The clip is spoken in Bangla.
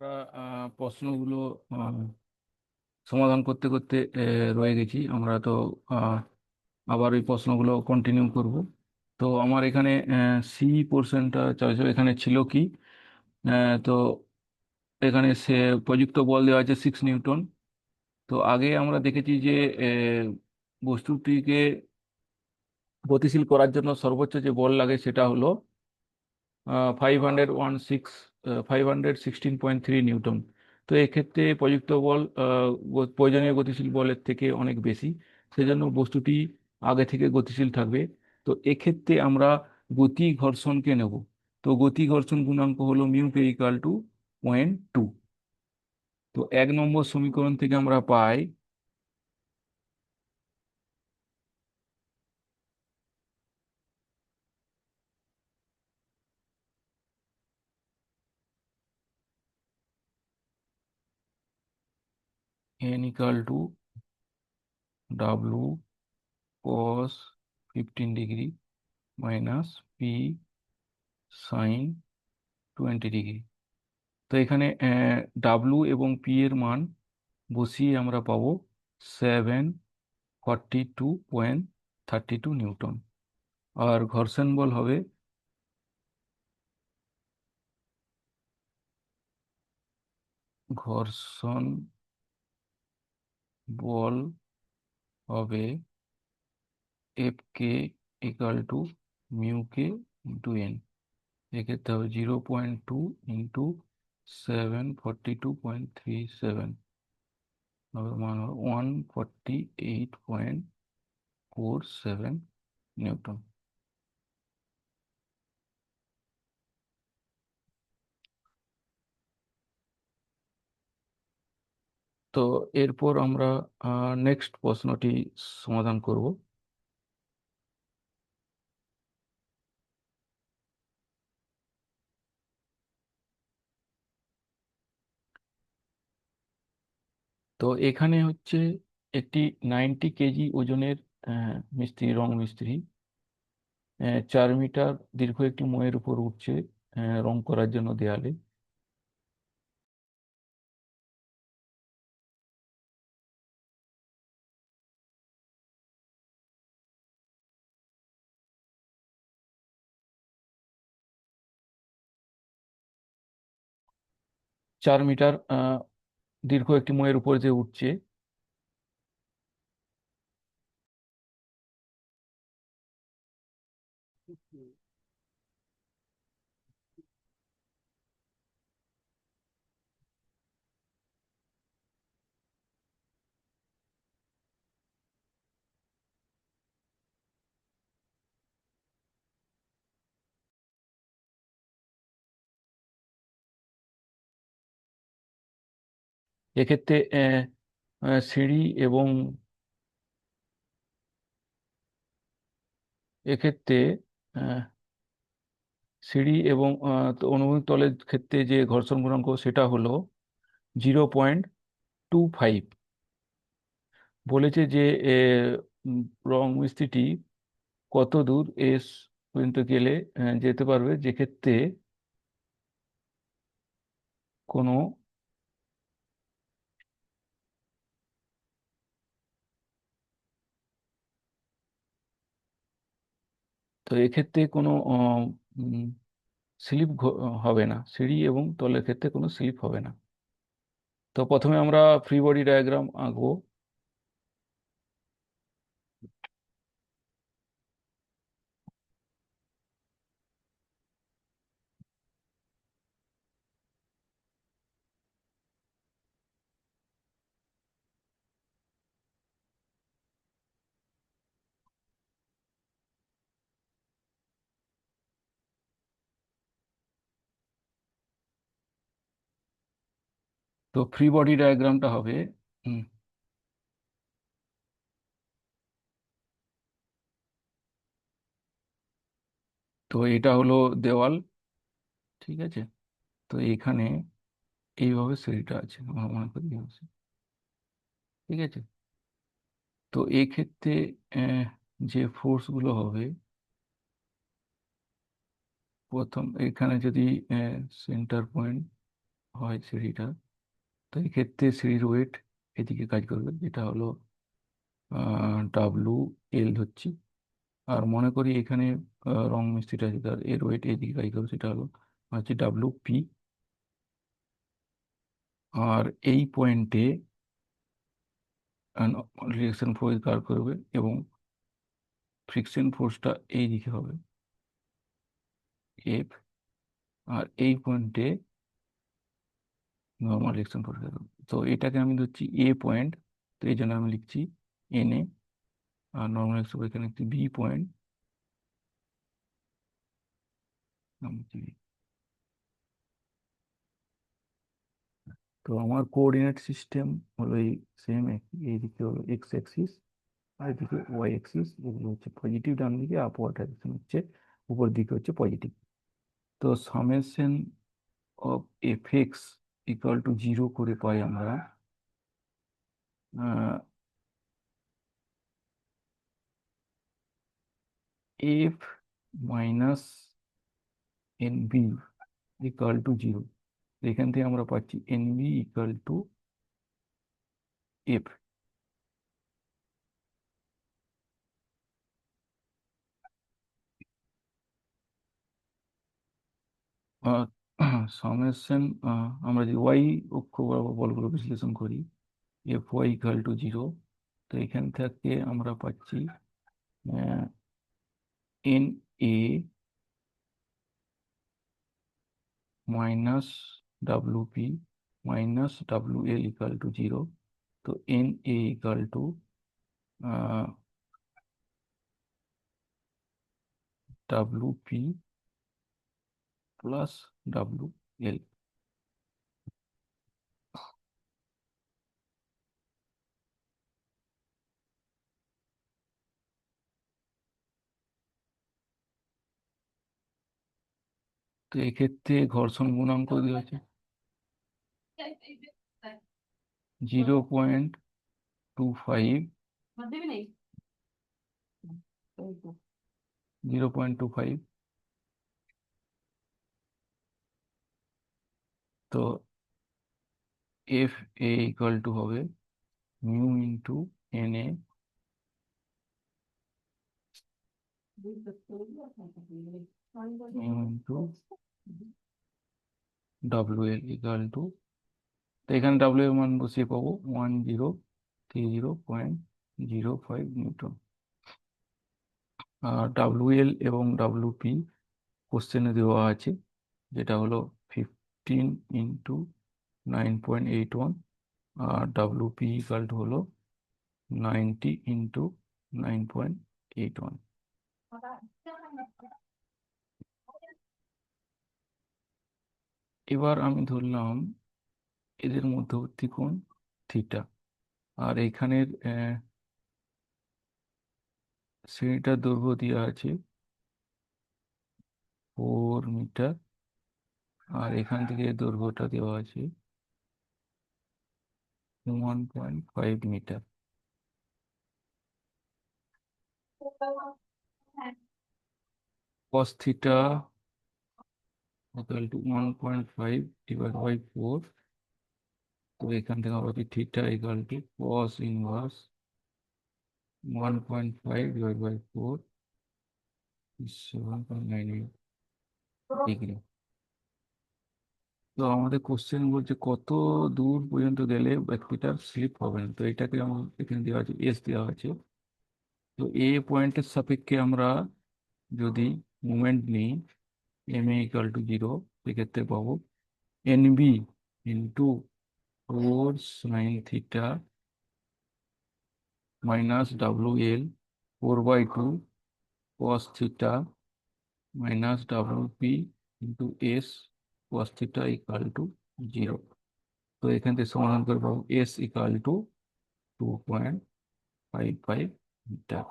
আমরা প্রশ্নগুলো সমাধান করতে করতে রয়ে গেছি। আমরা তো আবার ওই প্রশ্নগুলো কন্টিনিউ করব। তো আমার এখানে সি পোর্শনটা চয়েস এখানে ছিল কি? তো এখানে সে প্রযুক্ত বল দেওয়া আছে সিক্স নিউটন তো আগে আমরা দেখেছি যে বস্তুটিকে গতিশীল করার জন্য সর্বোচ্চ যে বল লাগে সেটা হলো five hundred one six five hundred sixteen point three newton. তো এক্ষেত্রে প্রযুক্ত বল প্রয়োজনীয় গতিশীল বলের থেকে অনেক বেশি। সেজন্য বস্তুটি আগে থেকে গতিশীল থাকবে। তো এক্ষেত্রে আমরা গতি ঘর্ষণকে নেব। তো গতি ঘর্ষণ গুণাঙ্ক হলো mu equal to point two. তো এক নম্বর সমীকরণ থেকে আমরা পাই N equal to W cos fifteen degree minus P sine twenty degree তো এখানে ডাব্লু এবং পি এর মান বসিয়ে আমরা পাবো seven forty two point thirty two newton আর ঘর্ষণ বল হবে ঘর্ষণ বল হবে F K equal to mu K into N এক্ষেত্রে হবে zero point two into seven forty two point three seven হবে মান one forty eight point four seven newton. তো এরপর আমরা নেক্সট প্রশ্নটি সমাধান করব। তো এখানে হচ্ছে একটি নাইনটি কেজি ওজনের মিস্ত্রি, রং মিস্ত্রি চার মিটার দীর্ঘ একটি ময়ের উপর উঠছে রং করার জন্য দেয়ালে। চার মিটার দীর্ঘ একটি ময়ের উপর দিয়ে উঠছে। এক্ষেত্রে সিঁড়ি এবং এক্ষেত্রে সিঁড়ি এবং অনুভূমিক তলের ক্ষেত্রে যে ঘর্ষণ গুণাঙ্ক সেটা হলো জিরো পয়েন্ট টু ফাইভ। বলেছে যে রং মিস্ত্রিটি কত দূর এস পর্যন্ত গেলে যেতে পারবে? যেক্ষেত্রে কোনো তো এক্ষেত্রে কোনো স্লিপ হবে না। সিঁড়ি এবং তলের ক্ষেত্রে কোনো স্লিপ হবে না। তো প্রথমে আমরা ফ্রি বডি ডায়াগ্রাম আঁকবো। ফ্রি বডি ডায়াগ্রামটা হবে হুম, তো এটা হলো দেওয়াল ঠিক আছে? তো এখানে এইভাবে সিঁড়িটা আছে আমার মনে করি ঠিক আছে? তো এক্ষেত্রে যে ফোর্সগুলো হবে প্রথম এখানে যদি সেন্টার পয়েন্ট হয় সিঁড়িটা তো এক্ষেত্রে সিঁড়ির ওয়েট এদিকে কাজ করবে। যেটা হলো ডাব্লু এল হচ্ছে আর মনে করি এখানে রং মিস্ত্রিটা আছে, তার এর ওয়েট এদিকে কাজ করবে, সেটা হলো হচ্ছে ডাব্লু পি। আর এই পয়েন্টে রিয়েকশন ফোর্স কার করবে এবং ফ্রিকশন ফোর্সটা এই দিকে হবে। এফ। আর এই পয়েন্টে নর্মাল রিয়েকশন ফোর্স তো এটাকে আমি ধরছি এ পয়েন্ট তো এই জন্য আমি লিখছি N A R normal reaction এখানে একটি বি পয়েন্ট তো আমার কোঅর্ডিনেট সিস্টেম হলো এই সেম একই এইদিকে হলো এক্স অ্যাক্সিস আর এদিকে ওয়াই অ্যাক্সিস এগুলো হচ্ছে পজিটিভ ডান দিকে আপওয়ার্ড ডাইরেকশন হচ্ছে উপর দিকে হচ্ছে পজিটিভ তো summation of F X equal to zero করে পাই আমরা F minus N B equal to zero এখান থেকে আমরা পাচ্ছি N B equal to F summation আমরা যদি ওয়াই অক্ষ বরাবর বলগুলো বিশ্লেষণ করি F Y equal to zero তো এখান থেকে আমরা পাচ্ছি N A minus W P minus W L equal to zero তো N A equal to W P plus W L তো এক্ষেত্রে ঘর্ষণ গুণাঙ্ক দেওয়া আছে zero point two five. Zero point two five. তো এফ এ ইকুয়াল টু হবে mu into N A mu into W L equal to তো এখানে ডাব্লু এর মান বসিয়ে পাবো one zero three zero point zero five newton আর ডাব্লু এল এবং ডাব্লু পি কোশ্চেনে দেওয়া আছে, যেটা হলো fifteen into nine point eight one R W P equal to হলো ninety into nine point eight one এবার আমি ধরলাম এদের মধ্যবর্তী কোণ থিটা আর এখানের শ্রেণীটার দৈর্ঘ্য দেওয়া আছে ফোর মিটার আর এখান থেকে দৈর্ঘ্যটা দেওয়া আছে one point five metre cos theta equal to 1.5 divided by 4 তো এখান থেকে আমরা পাচ্ছি theta equal to cos inverse 1.5 divided by 4 is 7.98 degree তো আমাদের কোশ্চেন বলছে, কত দূর পর্যন্ত গেলে ব্যক্তিটার স্লিপ হবে? না তো এটাকে আমার এখানে দেওয়া আছে এস দেওয়া আছে। তো এ পয়েন্টের সাপেক্ষে আমরা যদি মুভমেন্ট নিই M A equal to zero সেক্ষেত্রে পাবো N B into four sine theta minus W L four by two cos theta minus W P into S cos theta equal to zero তো এখান থেকে সমাধান করে পাবো S equal to two point five five metre